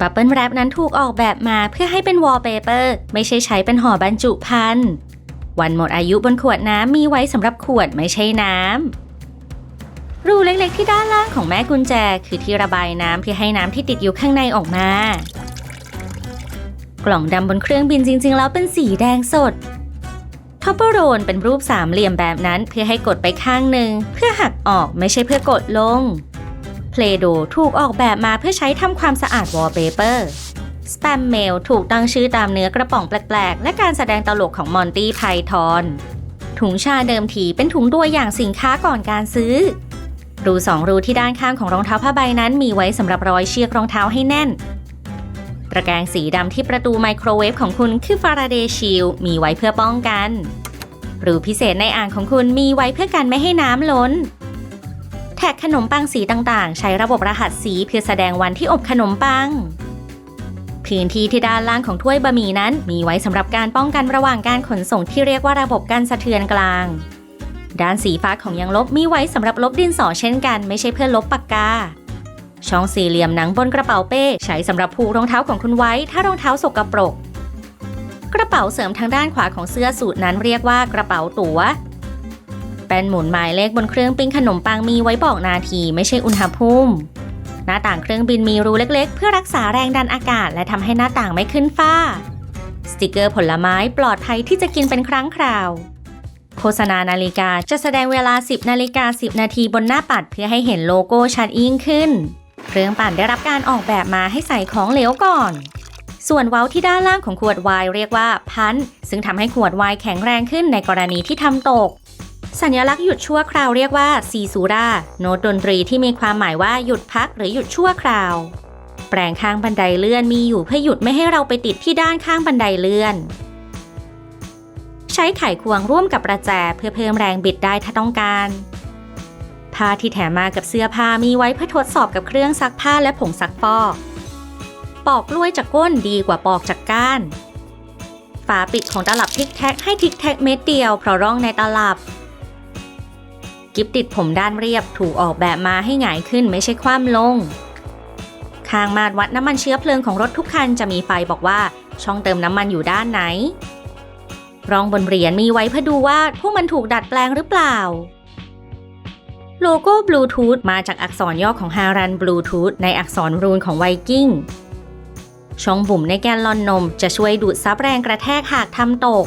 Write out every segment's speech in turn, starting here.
บับเบิลแรปนั้นถูกออกแบบมาเพื่อให้เป็นวอลเปเปอร์ไม่ใช่ใช้เป็นห่อบรรจุภัณฑ์วันหมดอายุบนขวดน้ำมีไว้สำหรับขวดไม่ใช่น้ำรูเล็กๆที่ด้านล่างของแม่กุญแจคือที่ระบายน้ำเพื่อให้น้ำที่ติดอยู่ข้างในออกมา กล่องดำบนเครื่องบินจริง ๆ แล้วเป็นสีแดงสดท็อปเปอร์โรนเป็นรูปสามเหลี่ยมแบบนั้นเพื่อให้กดไปข้างหนึ่งเพื่อหักออกไม่ใช่เพื่อกดลง เพลโดถูกออกแบบมาเพื่อใช้ทำความสะอาดวอลเปเปอร์สแปมเมลถูกตั้งชื่อตามเนื้อกระป๋องแปลกๆ และการแสดงตลกของมอนตี้ไพทอนถุงชาเดิมทีเป็นถุงตัวอย่างสินค้าก่อนการซื้อ รูสองรูที่ด้านข้างของรองเท้าผ้าใบนั้นมีไว้สำหรับร้อยเชือกรองเท้าให้แน่น ตะแกรงสีดำที่ประตูไมโครเวฟของคุณคือฟาราเดย์ชิลมีไว้เพื่อป้องกัน รูพิเศษในอ่างของคุณมีไว้เพื่อกันไม่ให้น้ำล้น แท็กขนมปังสีต่างๆ ใช้ระบบรหัสสีเพื่อแสดงวันที่อบขนมปัง พื้นที่ที่ด้านล่างของถ้วยบะหมี่นั้น มีไว้สำหรับการป้องกันระหว่างการขนส่งที่เรียกว่าระบบการสะเทือนกลาง ด้านสีฟ้าของยางลบมีไว้สำหรับลบดินสอเช่นกันไม่ใช่เพื่อลบปากกาช่องสี่เหลี่ยมหนังบนกระเป๋าเป้ใช้สำหรับผูกรองเท้าของคุณไว้ ถ้ารองเท้าสกปรก กระเป๋าเสริมทางด้านขวาของเสื้อสูทนั้นเรียกว่ากระเป๋าตัว๋ว แป้นหมุนหมายเลขบนเครื่องปิ้งขนมปังมีไว้บอกนาทีไม่ใช่อุณหภูมิ หน้าต่างเครื่องบินมีรูเล็กๆ เพื่อรักษาแรงดันอากาศ และทำให้หน้าต่างไม่ขึ้นฟ้า สติกเกอร์ผลไม้ปลอดภัยที่จะกินเป็นครั้งคราว โฆษณานาฬิกาจะแสดงเวลา 10 นาฬิกา 10 นาทีบนหน้าปัดเพื่อให้เห็นโลโก้ชัดยิ่งขึ้น เครื่องปั่นได้รับการออกแบบมาให้ใส่ของเหลวก่อนส่วนเว้าที่ด้านล่างของขวดไวน์เรียกว่าพันซึ่งทำให้ขวดไวน์แข็งแรงขึ้นในกรณีที่ทำตก สัญลักษณ์หยุดชั่วคราวเรียกว่าซีซูราโน้ตดนตรีที่มีความหมายว่าหยุดพักหรือหยุดชั่วคราว แปลงข้างบันไดเลื่อนมีอยู่เพื่อหยุดไม่ให้เราไปติดที่ด้านข้างบันไดเลื่อน ใช้ไขควงร่วมกับประแจเพื่อเพิ่มแรงบิดได้ถ้าต้องการผ้าที่แถมมากับเสื้อผ้ามีไว้เพื่อทดสอบกับเครื่องซักผ้าและผงซักฟอกปอกกล้วยจากก้นดีกว่าปอกจากก้านฝาปิดของตลับทิกแท็กให้ทิกแท็กเม็ดเดียวเพราะร่องในตลับ กิฟติดผมด้านเรียบถูกออกแบบมาให้หงายขึ้นไม่ใช่คว่ำลงข้างมาดวัดน้ำมันเชื้อเพลิงของรถทุกคันจะมีไฟบอกว่าช่องเติมน้ำมันอยู่ด้านไหน รองบนเหรียญมีไว้เพื่อดูว่าพวกมันถูกดัดแปลงหรือเปล่า โลโก้บลูทูธมาจากอักษรย่อของฮารันบลูทูธในอักษรรูนของไวกิ้งช่องบุ่มในแกนลอนนมจะช่วยดูดซับแรงกระแทกหากทำตก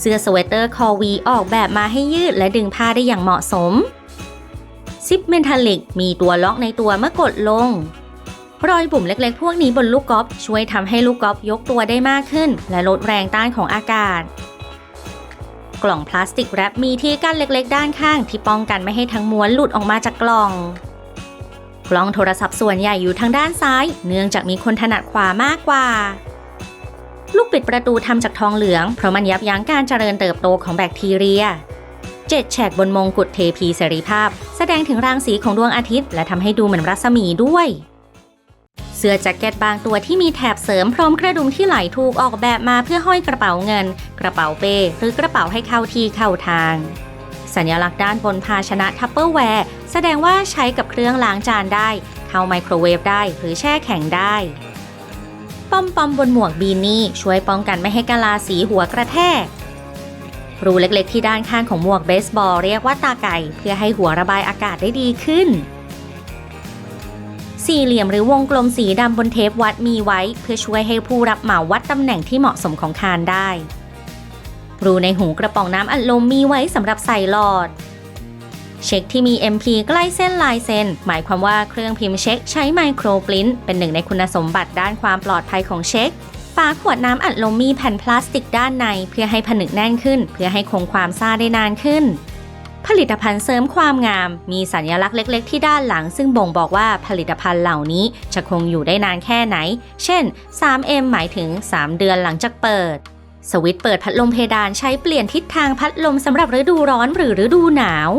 เสื้อสเวตเตอร์คอวีออกแบบมาให้ยืดและดึงผ้าได้อย่างเหมาะสม ซิปเมนทัลลิกมีตัวล็อกในตัวเมื่อกดลง รอยบุ่มเล็กๆ พวกนี้บนลูกกอล์ฟช่วยทำให้ลูกกอล์ฟยกตัวได้มากขึ้น และลดแรงต้านของอากาศ กล่องพลาสติกแรปมีที่กั้นเล็กๆ ด้านข้างที่ป้องกันไม่ให้ทั้งม้วนหลุดออกมาจากกล่องกล้องโทรศัพท์ส่วนใหญ่อยู่ทางด้านซ้าย เนื่องจากมีคนถนัดขวามากกว่า ลูกปิดประตูทำจากทองเหลือง เพราะมันยับยั้งการเจริญเติบโตของแบคทีเรียเจ็ดแฉกบนมงกุฎเทพีเสรีภาพ แสดงถึงรังสีของดวงอาทิตย์ และทำให้ดูเหมือนรัศมีด้วย เสื้อแจ็คเก็ตบางตัวที่มีแถบเสริมพร้อมกระดุมที่ไหลถูกออกแบบมาเพื่อห้อยกระเป๋าเงิน กระเป๋าเป้หรือกระเป๋าให้เข้าที่เข้าทาง สัญลักษณ์ด้านบนภาชนะทัปเปอร์แวร์แสดงว่าใช้กับเครื่องล้างจานได้ เข้าไมโครเวฟได้หรือแช่แข็งได้ ปอมปอมบนหมวกบีนี่ช่วยป้องกันไม่ให้กะลาสีหัวกระแทก รูเล็กๆ ที่ด้านข้างของหมวกเบสบอลเรียกว่าตาไก่ เพื่อให้หัวระบายอากาศได้ดีขึ้น สี่เหลี่ยมหรือวงกลมสีดำบนเทปวัดมีไว้ เพื่อช่วยให้ผู้รับเหมาวัดตำแหน่งที่เหมาะสมของคานได้ รูในหูกระป๋องน้ำอัดลมมีไว้สำหรับใส่หลอด เช็คที่มี MP ใกล้เส้นลายเซ็น หมายความว่าเครื่องพิมพ์เช็คใช้ไมโครปริ้นเป็นหนึ่งในคุณสมบัติด้านความปลอดภัยของเช็คฝาขวดน้ำอัดลมมีแผ่นพลาสติกด้านในเพื่อให้ผนึกแน่นขึ้น เพื่อให้คงความซ่าได้นานขึ้น ผลิตภัณฑ์เสริมความงาม มีสัญลักษณ์เล็ก ๆ ที่ด้านหลัง ซึ่งบ่งบอกว่าผลิตภัณฑ์เหล่านี้จะคงอยู่ได้นานแค่ไหน เช่น 3M หมายถึง 3 เดือนหลังจากเปิด สวิตช์เปิดพัดลมเพดานใช้เปลี่ยนทิศทางพัดลมสำหรับฤดูร้อนหรือฤดูหนาว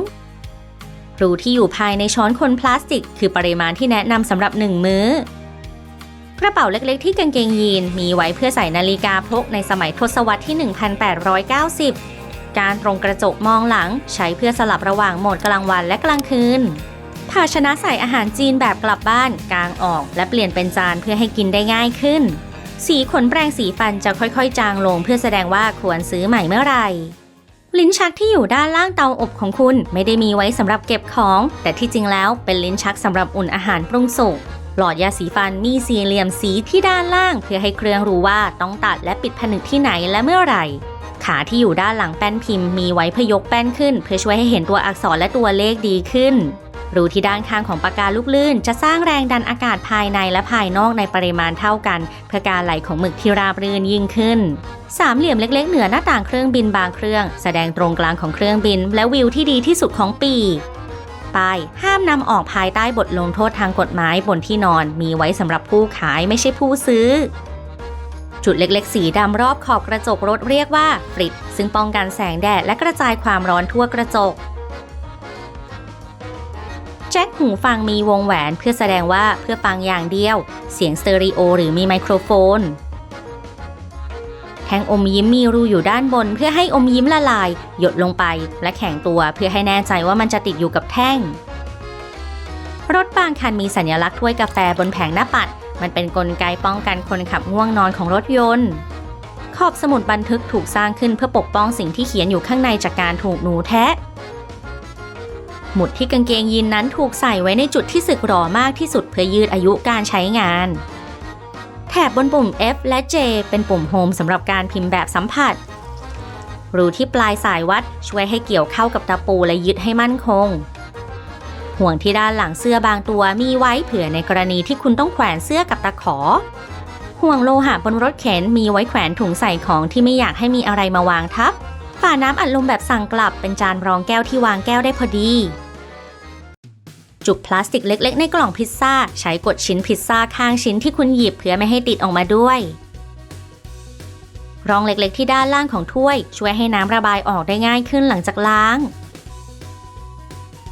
รูที่อยู่ภายในช้อนคนพลาสติก คือปริมาณที่แนะนำสำหรับหนึ่งมื้อ กระเป๋าเล็กๆที่กางเกงยีน มีไว้เพื่อใส่นาฬิกาพกในสมัยทศวรรษที่ 1890 การตรงกระจกมองหลัง ใช้เพื่อสลับระหว่างโหมดกลางวันและกลางคืนผภาชนะใส่อาหารจีนแบบกลับบ้านกางออก และเปลี่ยนเป็นจานเพื่อให้กินได้ง่ายขึ้น สีขนแปรงสีฟันจะค่อยๆ จางลงเพื่อแสดงว่าควรซื้อใหม่เมื่อไหร่ ลิ้นชักที่อยู่ด้านล่างเตาอบของคุณไม่ได้มีไว้สำหรับเก็บของ แต่ที่จริงแล้วเป็นลิ้นชักสำหรับอุ่นอาหารปรุงสุกหลอดยาสีฟันมีสี่เหลี่ยมสีที่ด้านล่าง เพื่อให้เครื่องรู้ว่าต้องตัดและปิดผนึกที่ไหนและเมื่อไหร่ ขาที่อยู่ด้านหลังแป้นพิมพ์มีไว้เพื่อยกแป้นขึ้น เพื่อช่วยให้เห็นตัวอักษรและตัวเลขดีขึ้น รูที่ด้านข้างของปากกาลูกลื่น จะสร้างแรงดันอากาศภายในและภายนอกในปริมาณเท่ากัน เพื่อการไหลของหมึกที่ราบรื่นยิ่งขึ้นสามเหลี่ยมเล็ก ๆ เหนือหน้าต่างเครื่องบินบางเครื่อง แสดงตรงกลางของเครื่องบิน และวิวที่ดีที่สุดของปีป้ายห้ามนำออกภายใต้บทลงโทษทางกฎหมายบนที่นอนมีไว้สำหรับผู้ขายไม่ใช่ผู้ซื้อ จุดเล็กๆ สีดำรอบขอบกระจกรถเรียกว่าฟริตซึ่งป้องกันแสงแดดและกระจายความร้อนทั่วกระจก แจ็คหูฟังมีวงแหวนเพื่อแสดงว่าเพื่อฟังอย่างเดียว เสียงสเตอริโอหรือมีไมโครโฟน แท่งอมยิ้มมีรูอยู่ด้านบน เพื่อให้อมยิ้มละลาย หยดลงไปและแข็งตัวเพื่อให้แน่ใจว่ามันจะติดอยู่กับแท่ง รถบางคันมีสัญลักษณ์ถ้วยกาแฟบนแผงหน้าปัด มันเป็นนกลไกป้องกันคนขับง่วงนอนของรถยนต์ ขอบสมุดบันทึกถูกสร้างขึ้นเพื่อปกป้องสิ่งที่เขียนอยู่ข้างในจากการถูกหนูแทะ หมุดที่กางเกงยีนนั้นถูกใส่ไว้ในจุดที่สึกหรอมากที่สุดเพื่อยืดอายุการใช้งาน แถบบนปุ่ม F และ J เป็นปุ่มโฮมสำหรับการพิมพ์แบบสัมผัส รูที่ปลายสายวัดช่วยให้เกี่ยวเข้ากับตะปูและยึดให้มั่นคง ห่วงที่ด้านหลังเสื้อบางตัวมีไว้เผื่อในกรณีที่คุณต้องแขวนเสื้อกับตะขอ ห่วงโลหะบนรถเข็นมีไว้แขวนถุงใส่ของที่ไม่อยากให้มีอะไรมาวางทับ ฝาน้ำอัดลมแบบสั่งกลับเป็นจานรองแก้วที่วางแก้วได้พอดี จุกพลาสติกเล็ก ๆ ในกล่องพิซซ่า ใช้กดชิ้นพิซซ่าข้างชิ้นที่คุณหยิบเพื่อไม่ให้ติดออกมาด้วย รองเล็กๆ ที่ด้านล่างของถ้วย ช่วยให้น้ำระบายออกได้ง่ายขึ้นหลังจากล้าง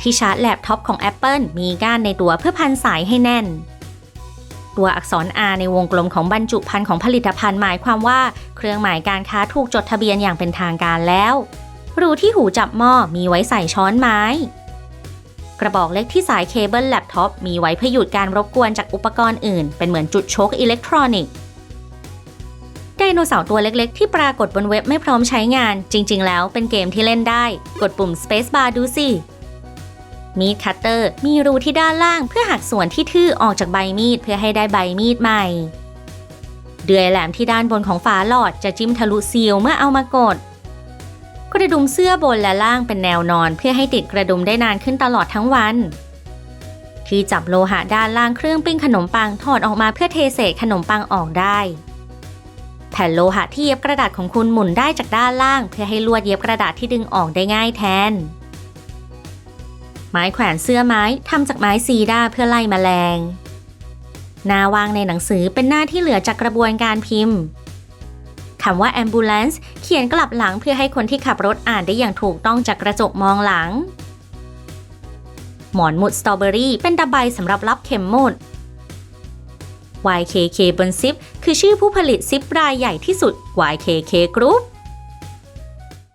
ที่ชาร์จแล็ปท็อปของ Apple มีก้านในตัวเพื่อพันสายให้แน่น ตัวอักษร R ในวงกลมของบรรจุภัณฑ์ของผลิตภัณฑ์หมายความว่า เครื่องหมายการค้าถูกจดทะเบียนอย่างเป็นทางการแล้วรูที่หูจับหม้อมีไว้ใส่ช้อนไม้ กระบอกเล็กที่สายเคเบิลแล็ปท็อปมีไว้เพื่อหยุดการรบกวนจากอุปกรณ์อื่น เป็นเหมือนจุดโชคอิเล็กทรอนิกส์ไดโนเสาร์ตัวเล็กๆ ที่ปรากฏบนเว็บไม่พร้อมใช้งาน จริง ๆ แล้วเป็นเกมที่เล่นได้ กดปุ่ม Space Bar ดูสิ มีดคัตเตอร์มีรูที่ด้านล่างเพื่อหักส่วนที่ทื่อออกจากใบมีดเพื่อให้ได้ใบมีดใหม่ เดือยแหลมที่ด้านบนของฝาหลอดจะจิ้มทะลุซีลเมื่อเอามากด กระดุมเสื้อบนและล่างเป็นแนวนอนเพื่อให้ติดกระดุมได้นานขึ้นตลอดทั้งวัน ที่จับโลหะด้านล่างเครื่องปิ้งขนมปังถอดออกมาเพื่อเทเศษขนมปังออกได้แผ่นโลหะที่เย็บกระดาษของคุณหมุนได้จากด้านล่าง เพื่อให้ลวดเย็บกระดาษที่ดึงออกได้ง่ายแทน ไม้แขวนเสื้อไม้ทำจากไม้ซีดาเพื่อไล่แมลง หน้าวางในหนังสือเป็นหน้าที่เหลือจากกระบวนการพิมพ์คำว่า ambulance เขียนกลับหลังเพื่อให้คนที่ขับรถอ่านได้อย่างถูกต้องจากกระจกมองหลัง หมอนหมุดสตรอเบอรี่เป็นตะไบสำหรับรับเข็มหมุด YKK บนซิปคือชื่อผู้ผลิตซิปรายใหญ่ที่สุด YKK Group